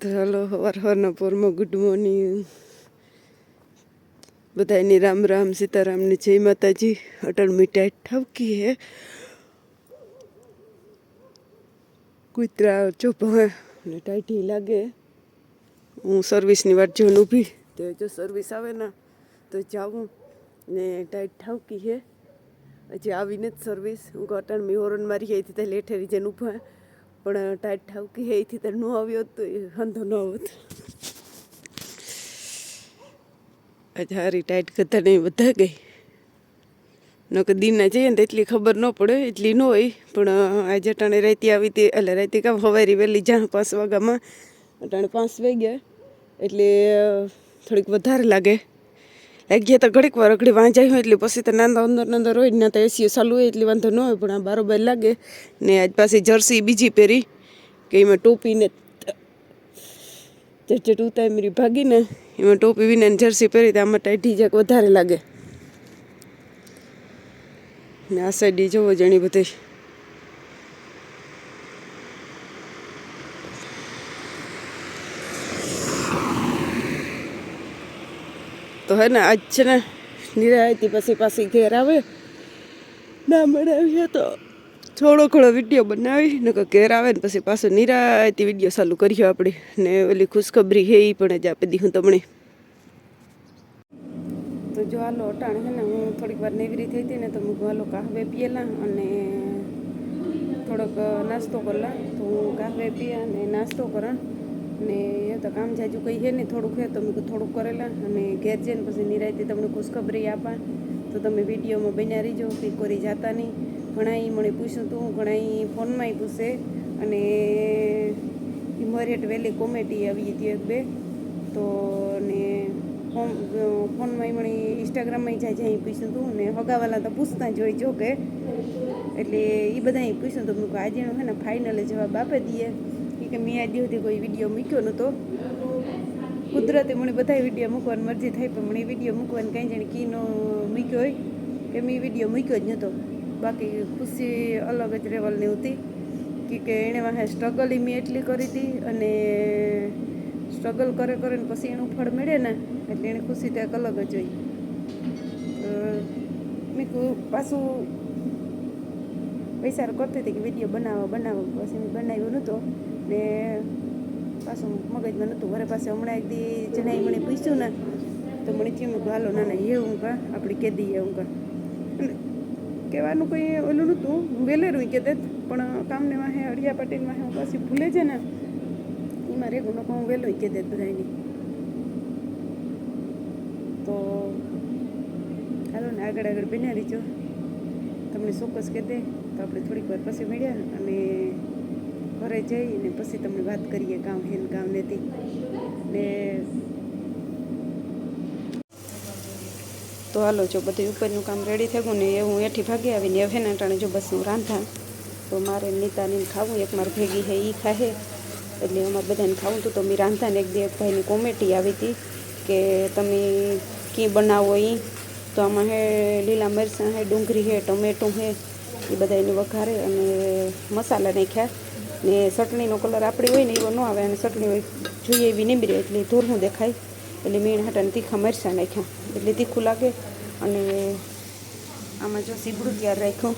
તો હાલો, હવાર હવારના પોરમાં ગુડ મોર્નિંગ બધાની રામ રામ, સીતારામની જય માતાજી. અટલ મીઠાઈ ઠાવકી હે. કૂતરા ચોપા ને ટાઈટી લાગે. હું સર્વિસની વાત જોઈને ઊભી. તો જો સર્વિસ આવે ને, તો જાઉં. ને ટાઈટ ઠાવકી હે. હજી આવીને જ સર્વિસ હું અટણ મી હોરન મારી અહીંથી ત્યાં લેઠેરી જઈને ઊભા. પણ ટાઈટ ઠાવકી અહીંથી તો ન આવ્યો તો એ વાંધો ન આવત આજે હારી ટાઈટ કરતા નહીં બધા ગઈ. નકર દિનના જઈએ ને એટલી ખબર ન પડે, એટલી ન હોય. પણ આજે અટાણે રાતે આવી હતી, એટલે રાતે કામ હવારી વહેલી જ્યાં પાંચ વાગ્યામાં. અટાણે પાંચ વાગ્યા, એટલે થોડીક વધારે લાગે. લાગ્યા તો ઘડીક વાર અઘડી વાંચાઈ હોય એટલે પછી તો નાંદા અંદર અંદર હોય ને તો એસી ચાલુ હોય એટલે વાંધો ન હોય, પણ આ બારોબાર લાગે. ને આજ પાછી જર્સી બીજી પહેરી, કે એમાં ટોપીને ઉતાય મરી ભાગીને એમાં ટોપી વિના જર્સી પહેરી તો આમાં ટાઈટી જાક વધારે લાગે. ને આ સાઈડ જોવો જણી બધી. તો હે ને, આજ છે ને નિરાયતી પછી પાછી ઘેર આવે. ના બનાવીએ તો થોડો ઘણો વીડિયો બનાવી ને ઘેર આવે ને પછી પાછો નિરાયતી વીડિયો ચાલુ કરીએ આપણે. ને ઓલી ખુશખબરી હે એ પણ જ આપી દીધું તમને. તો જો હાલો અટાણ છે ને, હું થોડીક વાર નેવરી થઈ હતી ને તો હું હાલો કાહવે પીએલા અને થોડોક નાસ્તો કરલા તો હું કાહવે પીએ અને નાસ્તો કરા ને એ તો કામ જાજુ કંઈ છે નહીં, થોડુંક હે તો મેં થોડુંક કરેલા અને ઘેર જઈને પછી નિરાયતી તમને ખુશખબરી આપા. તો તમે વિડીયોમાં બન્યા રહીજો કે કોરી જાતા નહીં. ઘણા ઈ મને પૂછ્યું હતું ઘણા ઈ ફોનમાંય પૂછે. અને મરેટ વેલી કોમેડી આવી હતી એક બે. તો ને ફોન, ફોનમાં મને ઇન્સ્ટાગ્રામમાં જાય જાય પૂછ્યું હતું ને હગાવાલા તો પૂછતા જ હોય જો કે. એટલે એ બધા પૂછ્યું હતું કહ્યું આજે હે ને ફાઇનલે જવાબ આપી દઈએ. કે મેં આજે સુધી કોઈ વીડિયો મૂક્યો નહોતો કુદરતે મને બધા વીડિયો મૂકવાની મરજી થઈ પણ મને વીડિયો મૂકવાની કાંઈ જાણે કીનો મૂક્યો હોય. કે મેં વીડિયો મૂક્યો જ નહોતો બાકી ખુશી અલગ જ લેવલની હતી. કે એણે વાહે સ્ટ્રગલ મેં એટલી કરી હતી અને સ્ટ્રગલ કરે કરે ને પછી એનું ફળ મળે ને, એટલે એની ખુશી તો એક અલગ જ હોય. મેં પાછું પૈસા કરતી હતી કે વીડિયો બનાવો બનાવો. પછી મેં બનાવ્યો નહોતો ને પાછું મગજમાં નહોતું. ઘરે પાસે હમણાં એક દી જણાઈ મને પૂછ્યું ને, તો મને થયું મેં હાલો ના ના એ હું કા આપણે કે દઈએ એવું કા કહેવાનું કંઈ ઓલું નહોતું. હું વહેલેરું દેત, પણ કામને વાહે અડિયા પટેલ વાહે હું પાછી ભૂલે છે ને, એમાં રેગુ લોકો હું વહેલું કે દે બધાની તો હાલો ને આગળ આગળ બન્યા રહીજો. તમને ચોક્કસ કહી દે. તો આપણે થોડીક વાર પછી મળ્યા અને ઘરે જઈને પછી તમને વાત કરીએ ગામ હેન ગામ ને તો હાલો, જો બધું ઉપરનું કામ રેડી થઈ ગયું ને એ હું એઠી ભાગી આવીને હવે ને અટાણે જો બસ હું રાંધા. તો મારે નીતાને ખાવું, એક મારે ભેગી હે એ ખાહે. એટલે અમારે બધાને ખાવું હતું તો મેં રાંધાને એક બે એક ભાઈની કોમેટી આવી હતી કે તમે કી બનાવો એ તો આમાં હે લીલા મરચાં હે, ડુંગળી હે, ટમેટું હે, એ બધા એને વઘારે અને મસાલા નાખ્યા. ને ચટણીનો કલર આપણી હોય ને એવો ન આવે અને ચટણી હોય, જોઈએ એવી નીમરી એટલે ધૂરનું દેખાય. એટલે મીણ હાટાને તીખા મરચાં નાખ્યા. એટલે તીખું લાગે અને આમાં જો સીબડું તૈયાર રાખ્યું,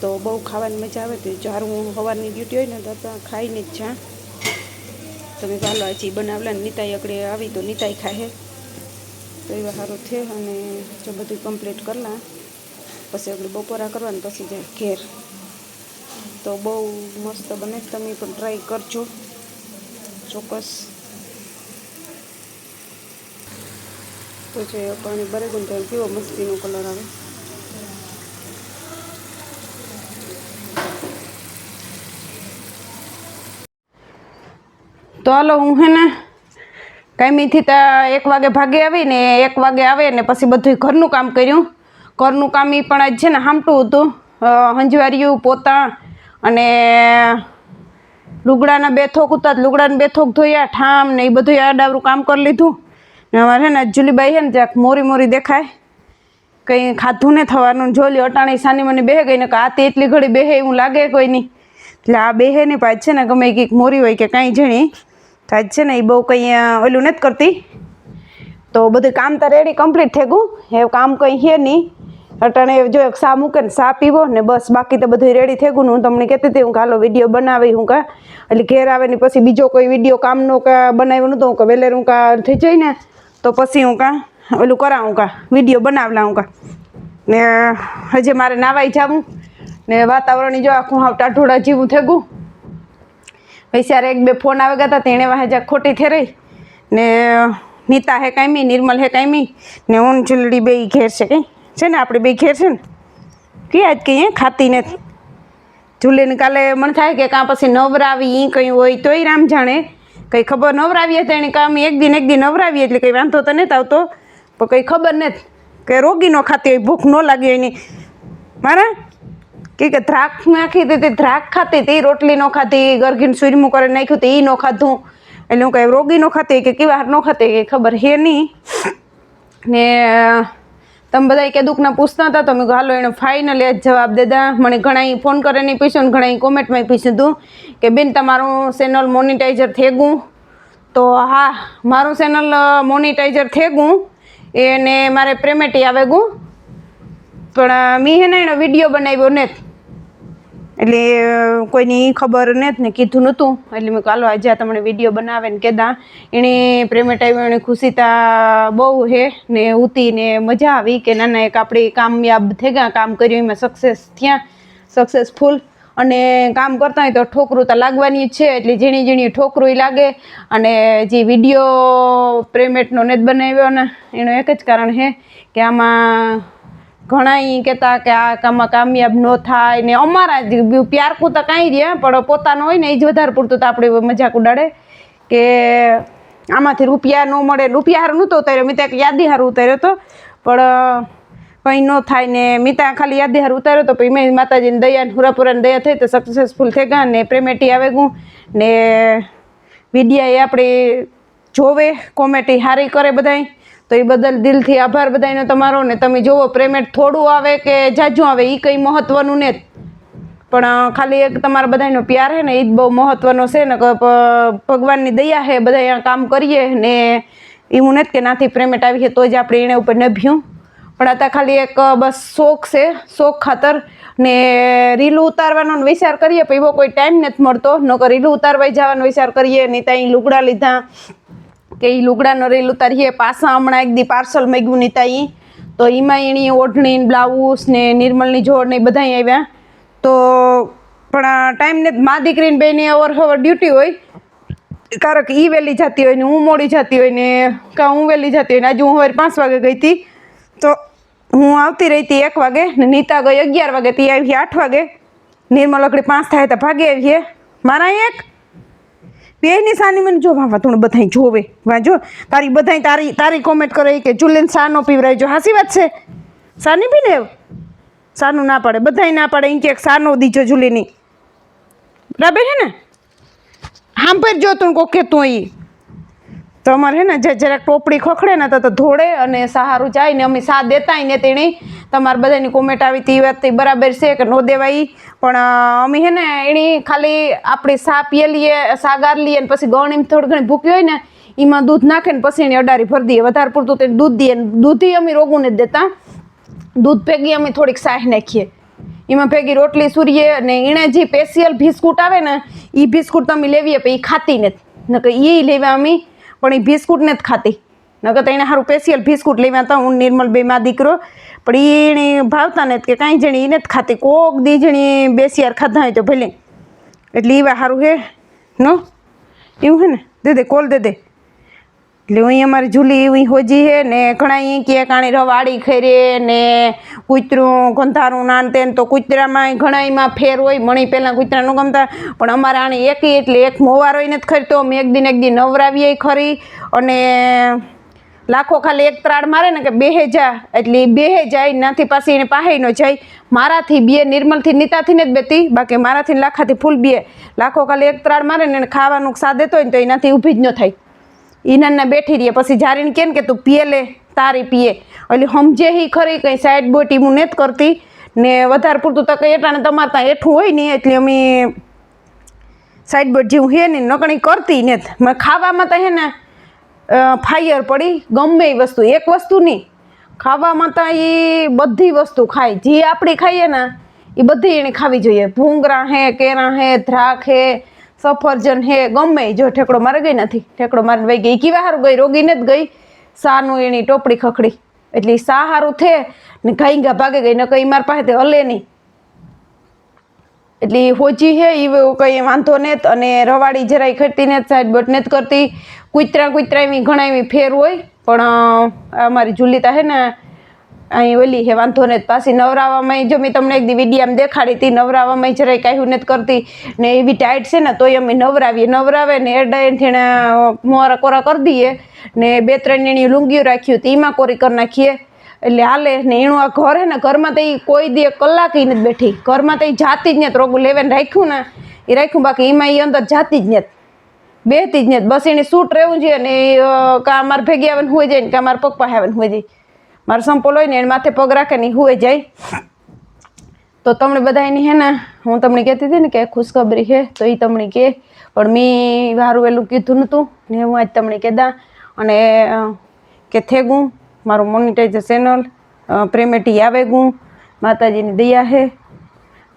તો બહુ ખાવાની મજા આવે. તો જ્યારે હું સવારની ડ્યુટી હોય ને તો ખાઈને જ જ્યાં તમે ચાલો હજી બનાવલા ને નીતાઈ અકડે આવી તો નીતાઈ ખાહે તો એવા સારું છે અને જો બધું કમ્પ્લીટ કરલા, પછી આપણે બપોરા કરવાનું પછી જાય ઘેર. તો બહુ મસ્ત બને. તમે પણ ટ્રાય કરજો. ચોક્કસ. તો છે, પાણી બરેગુન તો કેવો મસ્તીનો કલર આવે. તો હાલો હું હે ને કાંઈમીથી તો એક વાગે ભાગે આવીને એક વાગે આવે ને પછી બધું ઘરનું કામ કર્યું. ઘરનું કામ એ પણ આજ છે ને હામટું હતું. હંજવાર્યું, પોતા અને લુગડાના બે થોક ઉતા લુગડાના બે થોક ધોયા, ઠામ ને એ બધું આડાવરું કામ કરી લીધું. ને અમારે છે ને જુલીબાઈ છે ને જ્યાંક મોરી મોરી દેખાય. કંઈ ખાધું ને થવાનું, જોલી અટાણી સાની મને બેહે ગઈ ને કે આ તે એટલી ઘડી બેહે, એવું લાગે કોઈ નહીં. એટલે આ બેહે ને પાછ છે ને ગમે કંઈક મોરી હોય કે કાંઈ જણી આજ છે ને એ બહુ કંઈ ઓલું નથી કરતી. તો બધું કામ તો રેડી કમ્પ્લીટ થઈ ગયું. એ કામ કંઈ છે નહીં. અટાણે જો સા મૂકે ને સા પીવો ને બસ, બાકી તો બધું રેડી થઈ ગયું હું તમને કહેતી હતી, હું કાલો વીડિયો બનાવી, હું કા, એટલે ઘેર આવે ને પછી બીજો કોઈ વીડિયો કામનો કા બનાવ્યો નહોતો હું કે વહેલે હું કા થઈ જાય ને, તો પછી હું કા, ઓલું કરાવું કા વીડિયો બનાવલા હું કા. ને હજી મારે નાવાઈ જાવું ને વાતાવરણ જો આખું હાવ ટાઢોળા જેવું થઈ ગયું. પૈસા એક બે ફોન આવી ગયા હતા તેણે વાહે ખોટી થઈ રહી. ને નીતા હે કાંઈ નિર્મલ હે કાંઈ ને ઊન ચૂલડી બે ઘેર છે કંઈ. છે ને, આપણે બે ઘેર છે ને કે આજ કંઈ ખાતી નથી. ચૂલેને કાલે મને થાય કે કાં પછી નવરાવી એ કંઈ હોય તોય રામ જાણે. કંઈ ખબર નવરાવીએ તો એને કામ એક દિન એક દિન નવરાવીએ એટલે કંઈ વાંધો તો નથી આવતો. પણ કંઈ ખબર નથી કે રોગી ન ખાતી હોય, ભૂખ ન લાગી હોય એની મારા કે કે ધ્રાક નાખી હતી, તે ધ્રાક ખાતી હતી, રોટલી ન ખાતી ગરગીને સૂરમું કરે નાખ્યું તો એ ન ખાધું. એટલે હું કંઈ રોગી ન ખાતી કે કેવા ન ખાતી કે ખબર હે નહીં. ને તમે બધા કે દુઃખના પૂછતા હતા, તો હાલો એણે એ જ જવાબ દેતા મને ઘણા ફોન કરે નહીં પૂછ્યું ને ઘણા કોમેન્ટમાં પૂછ્યું હતું કે, બેન, તમારું ચેનલ મોનિટાઈઝર થઈ ગયું તો, હા, મારું ચેનલ મોનિટાઈઝર થઈ ગયું એને મારે પ્રેમેટી આવે ગયું પણ મેં હે એનો વીડિયો બનાવ્યો ને એટલે કોઈની ખબર નથી ને કીધું નહોતું. એટલે મેં કાલો આજે આ તમને વીડિયો બનાવે ને કેદા એણે પ્રેમેટ આવ્યો એણે ખુશીતા બહુ હે ને ઉતી ને મજા આવી કે ના ના એક આપણે કામયાબ થઈ ગયા, કામ કર્યું, એમાં સક્સેસ થયા સક્સેસફુલ અને કામ કરતા હોય તો ઠોકરું તો લાગવાની જ છે, એટલે ઝીણી ઝીણી ઠોકરું લાગે. અને જે વીડિયો પ્રેમેટનો ને જ બનાવ્યો ને, એનું એક જ કારણ છે કે આમાં ઘણા કહેતા કે આ કામમાં કામયાબ ન થાય ને અમારા જ પ્યારકું તો કાંઈ રહે પણ પોતાનું હોય ને એ જ વધારે પૂરતું તો આપણે મજાક ઉડાડે કે આમાંથી રૂપિયા ન મળે. રૂપિયા હારું નહોતો ઉતાર્યો. મેં ત્યાં યાદી હારું ઉતાર્યો હતો, પણ કંઈ ન થાય ને મિતા ખાલી યાદી હારું ઉતાર્યો તો પછી મેં માતાજીની દયા હુરાપુરાની દયા થઈ તો સક્સેસફુલ થઈ ગયા ને પ્રેમેટી આવે ગું ને વિદ્યાએ આપણે જોવે કોમેટી હારી કરે બધાય. તો એ બદલ દિલથી આભાર બધાયનો તમારો ને તમે જોવો પ્રેમેટ થોડું આવે કે જાજું આવે એ કંઈ મહત્ત્વનું ને પણ ખાલી એક તમારા બધાનો પ્યાર છે ને એ જ બહુ મહત્ત્વનો છે ને ભગવાનની દયા છે બધા કામ કરીએ ને એવું નથી કે નાથી પ્રેમેટ આવી છે તો જ આપણે એને ઉપર નભ્યું. પણ આતા ખાલી એક બસ શોખ છે, શોખ ખાતર. ને, રીલું ઉતારવાનો વિચાર કરીએ, પણ એવો કોઈ ટાઈમ નથી મળતો. નકર રીલું ઉતારવાય જવાનો વિચાર કરીએ, ને ત્યાં લુગડા લીધા કે એ લુગડાનો રેલ ઉતારીએ પાછા હમણાં એક દી પાર્સલ મેગ્યું નીતા ઈ તો એમાં એની ઓઢણી બ્લાઉઝ ને નિર્મલની જોડ ને બધા આવ્યા તો પણ ટાઈમ ને મા દીકરીને બેની અવર હવર ડ્યુટી હોય. કારણ કે એ વહેલી જતી હોય ને હું મોડી જતી હોય ને કાં હું વહેલી જતી હોય ને, આજે હું હવે પાંચ વાગે ગઈ હતી તો હું આવતી રહી હતી એક વાગે ને નીતા ગઈ અગિયાર વાગે, તી આવી આઠ વાગે. નિર્મલ લકડી પાંચ થાય તો ભાગે આવીએ. મારા એક બેની સાની મને જો વાવા તું બધાય જોવે. વાંજો તારી બધાય તારી તારી કોમેન્ટ કરે કે જુલેન સાનો પીવરાય જો. હાસી વાત છે. સાની પી ને સાનું ના પડે, બધાય ના પડે, એમ કે સાનો દીજો જુલીની બરાબર છે ને? હાંભર જો તું કોક તું એ તો અમારે હે ને, જે જરાક ટોપડી ખખડે ને તો ધોળે અને સહારું જાય ને અમે સા દેતાય ને તેણી તમારે બધાની કોમેન્ટ આવી હતી, એ વાત બરાબર છે કે નો દેવાય. પણ અમે હે ને એની ખાલી આપણી સા પીએ લઈએ સા ગાર લઈએ ને પછી ગણ એમ થોડી ઘણી ભૂકી હોય ને, એમાં દૂધ નાખે ને પછી એની અડારી ભરી દઈએ. વધારે પૂરતું તેને દૂધ દઈએ ને દૂધી અમે રોગું નથી દેતા. દૂધ ભેગી અમે થોડીક સાહ નાખીએ. એમાં ભેગી રોટલી સૂરીએ અને એણે જે સ્પેશિયલ બિસ્કુટ આવે ને એ બિસ્કુટ તમે લેવીએ, પણ એ ખાતી નથી. નકર એ લેવા અમે, પણ એ બિસ્કુટ નથી ખાતી. નકર તો એને સારું સ્પેશિયલ બિસ્કુટ લેવા હતા હું નિર્મલ બે માં દીકરો. પણ એને ભાવતા ને કે કાંઈ જણી એને જ ખાતી. કોક દી જણી બેસિયાર ખાધા હોય તો ભલે. એટલે એવા સારું હે. નો? એવું હે ને? દે દે, કોલ દે દે. એટલે અહીં અમારી જુલી એવી હોજી છે ને ઘણા અહીં કે કાણી રવાડી ખેરે ને કૂતરું, ગંધારું નાન તેન તો કૂતરામાં ઘણાયમાં ફેર હોય, મણી પહેલાં કૂતરા ન ગમતા. પણ અમારે આને એક એટલે એક મોવાર હોય નથી ખરીતો અમે એક દિન એક દિન નવરાવીએ ખરી. અને લાખો ખાલી એક ત્રાડ મારે ને કે બેહે જા. એટલે ઈ બેહે જાય નાથી પાછી એને પાહે ન જાય. મારાથી બે, નિર્મલથી નીતાથી ને જ બેતી. બાકી મારાથી લાખાથી ફૂલ બે. લાખો ખાલી એક ત્રાડ મારે ને ખાવાનું સા દેતો હોય ને તો એનાથી ઊભી જ ન થાય. ઈનાના બેઠી રહીએ. પછી જારીને કેમ કે તું પીએ લે, તારી પીએ. એટલે સમજે હી ખરી કંઈ સાઈડ બોટી હું નથી કરતી. ને વધારે પૂરતું તો કંઈ ને તમારે ત્યાં એઠું હોય ને એટલે અમે સાઈડ બોટ જેવું હે ને નકણી કરતી ને ખાવામાં તો હે ને ફાયર પડી, ગમે એ વસ્તુ, એક વસ્તુ નહીં. ખાવામાં તો એ બધી વસ્તુ ખાય. જે આપણી ખાઈએ ને એ બધી એને ખાવી જોઈએ. ભૂંગરા હે, કેરા હે ધ્રાક હે, સફરજન હે, ગમે જો ઠેકડો મારે ગઈ નથી. ઠેકડો મારે વહી ગઈ. કેવા સારું ગઈ? રોગીને જ ગઈ. સાનું એની ટોપડી ખખડી. એટલે સા સારું થે ને ઘાઈંગા ભાગે ગઈ. ને કઈ મારી પાસે હલે નહીં. એટલે હોજી હે એ કંઈ વાંધો નહીં અને રવાડી જરાય ખરતી ને સાઈડ બટ ને જ કરતી. કૂતરા કૂતરા એવી ઘણા એવી ફેર હોય, પણ અમારી જુલીતા હે ને, અહીં ઓલી હે, વાંધો ને પાછી નવરાવામાં જો મેં તમને એક વિડીયામાં દેખાડી હતી નવરાવામાં જરાય કાંઈ નથી કરતી. ને એવી ટાઈટ છે ને, તોય અમે નવરાવીએ. નવરાવે ને એડાયથી એને મોરા કોરા કરી દઈએ. ને બે ત્રણ એની લુંગીઓ રાખ્યું, તો એમાં કોરી કરી નાખીએ. એટલે હાલે ને એનું આ ઘર હે ને, ઘરમાં તો એ કોઈ દે કલાક નથી બેઠી. ઘરમાં તો એ જાતી જ ને રોગું લેવાને રાખ્યું ને એ રાખ્યું, બાકી એમાં એ અંદર જાતી જ નથી. બેહતી જ નથી. બસ એને સૂટ રહેવું જોઈએ ને કાં અમારે ભેગી આવે હોય જાય ને કાં મારા પપ્પા આવે ને હુઈ જાય. મારો સંપોલ હોય ને, એને માથે પગ રાખે ને હોય જાય. તો તમને બધાની હે ને, હું તમને કહેતી હતી ને કે ખુશખબરી છે તો એ તમને કે, પણ મેં વારું વહેલું કીધું નહોતું ને હું આજ તમને કહેતા અને કે થેગું મારું મોનિટાઈઝર ચેનલ પ્રેમેટી આવે ગું માતાજીની દયા હે.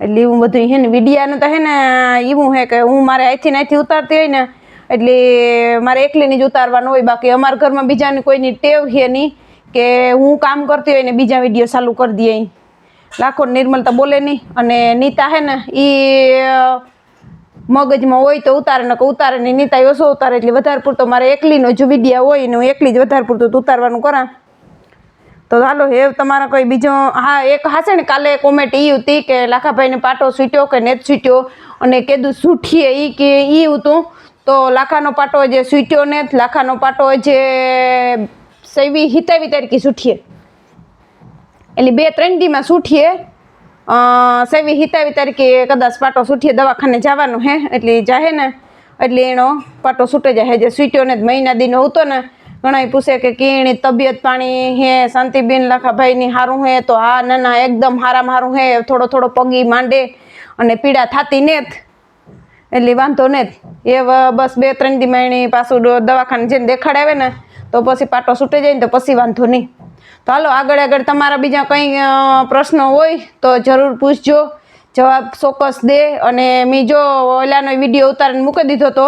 એટલે એવું બધું હે ને વિડીયાનું તો હે ને, એવું હે કે હું મારે અહીંથી ને અહીંથી ઉતારતી હોય ને, એટલે મારે એકલીની જ ઉતારવાનું હોય. બાકી અમારા ઘરમાં બીજાની કોઈની ટેવ છે નહીં કે હું કામ કરતી હોય ને બીજા વીડિયો ચાલુ કરી દઈએ લાખો નિર્મલ નિર્મલતા બોલે નહીં. અને નીતા હે ને એ મગજમાં હોય તો ઉતારે ને ઉતારે ને નીતા ઓછો ઉતારે, એટલે વધારે પૂરતો મારે એકલીનો જો વિડિયા હોય ને હું એકલી જ વધારે પૂરતું ઉતારવાનું કરા. તો હાલો હે, તમારા કોઈ બીજો, હા, એક હશે ને, કાલે કોમેન્ટ એ હતી કે લાખાભાઈને પાટો સૂટ્યો કે નેત સૂટ્યો? અને કીધું સૂઠીએ એ કે એ હતું. તો લાખાનો પાટો જે સૂટ્યો ને લાખાનો પાટો જે સૈવી, હિતાવી તરીકે સૂઠીએ. એટલે બે ત્રણ દીમાં સૂઠીએ. સેવી, હિતાવી તરીકે કદાચ પાટો સૂઠીએ, દવાખાને જવાનું હે, એટલે જાહે ને. એટલે એનો પાટો સૂટે જાય જે સૂટ્યો ને જ મહિના દીનો હતો ને ઘણાય પૂછે કે કેણી તબિયત પાણી હે, શાંતિબેન લાખાભાઈની સારું હે, તો હા ના ના એકદમ હારામ હારું હે, થોડો થોડો પગી માંડે અને પીડા થાતી ને જ એટલે વાંધો ને જ એ બસ બે ત્રણ દી એની પાછું દવાખાને જઈને દેખાડાવે ને, તો પછી પાટો છૂટે જાય ને તો પછી વાંધો નહીં. તો હાલો, આગળ આગળ તમારા બીજા કંઈ પ્રશ્નો હોય તો જરૂર પૂછજો. જવાબ ચોક્કસ દે અને મેં જો ઓલાનો વીડિયો ઉતારીને મૂકી દીધો તો.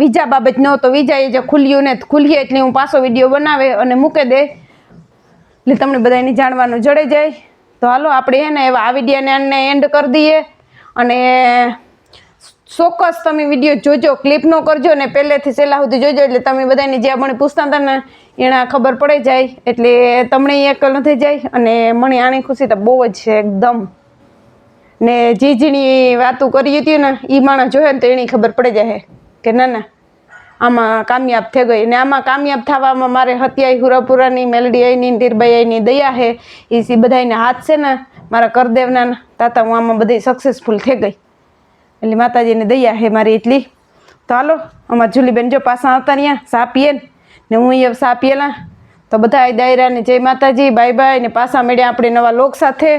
વિઝા બાબત ન વિઝા એ જે ખુલ્યું ને ખુલીએ એટલે હું પાછો વીડિયો બનાવે અને મૂકી દે. એટલે તમને બધાને જાણવાનું જડે જાય. તો હાલો, આપણે હે ને એવા આ વિડીયાને એન્ડ કરી દઈએ. અને ચોક્કસ તમે વીડિયો જોજો ક્લિપ નો કરજો ને પહેલેથી છેલ્લા સુધી જોજો. એટલે તમે બધાને જે મને પૂછતા હતા ને, એના ખબર પડે જાય. એટલે તમને એક નથી જાય. અને મને આની ખુશી તો બહુ જ છે એકદમ. ને જીજીની વાતો કરી હતી ને એ માણસ જોયે ને તો એની ખબર પડી જાય કે ના ના, આમાં કામયાબ થઈ ગઈ. ને આમાં કામયાબ થવામાં મારે હત્યાઈ, હુરાપુરાની મેલડી આઈની નીરબાઈ આઈની દયા હે એ સી બધાને હાથ છે ને, મારા કરદેવના તાતા હું આમાં બધી સક્સેસફુલ થઈ ગઈ. એટલે માતાજીની દયા છે મારી એટલી. તો હાલો, અમારા જુલીબેન જો પાસા હતા ત્યાં સા પીએ ને. હું અહીંયા સા પીએલા. તો બધા દાયરાને જય માતાજી, બાય બાય. ને પાસા મળ્યા આપણે નવા લોક સાથે.